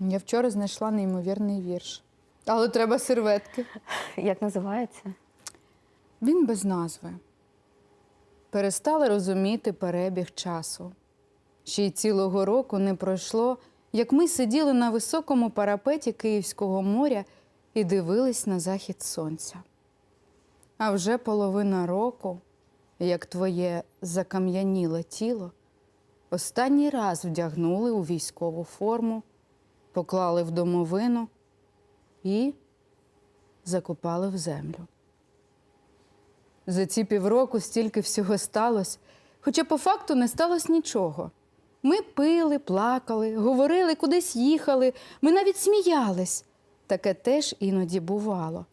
Я вчора знайшла неймовірний вірш. Але треба серветки. Як називається? Він без назви. Перестали розуміти перебіг часу. Ще й цілого року не пройшло, як ми сиділи на високому парапеті Київського моря і дивились на захід сонця. А вже половина року, як твоє закам'яніле тіло, останній раз вдягнули у військову форму, поклали в домовину і закопали в землю. За ці півроку стільки всього сталося, хоча по факту не сталося нічого. Ми пили, плакали, говорили, кудись їхали, ми навіть сміялись. Таке теж іноді бувало.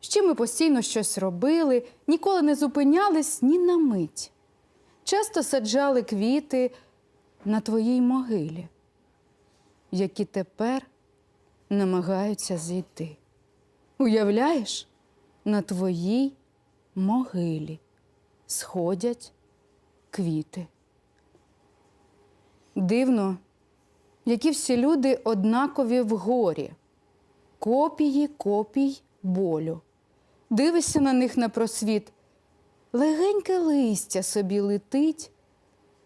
Ще ми постійно щось робили, ніколи не зупинялись ні на мить. Часто саджали квіти на твоїй могилі, які тепер намагаються зійти. Уявляєш, на твоїй могилі сходять квіти. Дивно, які всі люди однакові в горі, копії копій болю. Дивишся на них на просвіт, легеньке листя собі летить,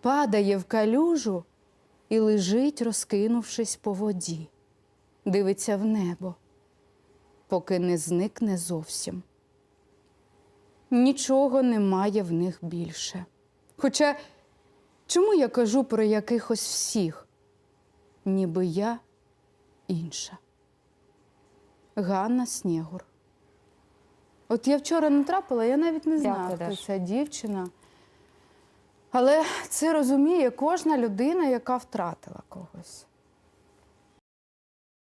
падає в калюжу і лежить, розкинувшись по воді, дивиться в небо, поки не зникне зовсім нічого немає в них більше. Хоча чому я кажу про якихось всіх, ніби я інша? Ганна Снігур. От я вчора натрапила, я навіть не знала, Дякую, хто Даш. ця дівчина. Але це розуміє кожна людина, яка втратила когось.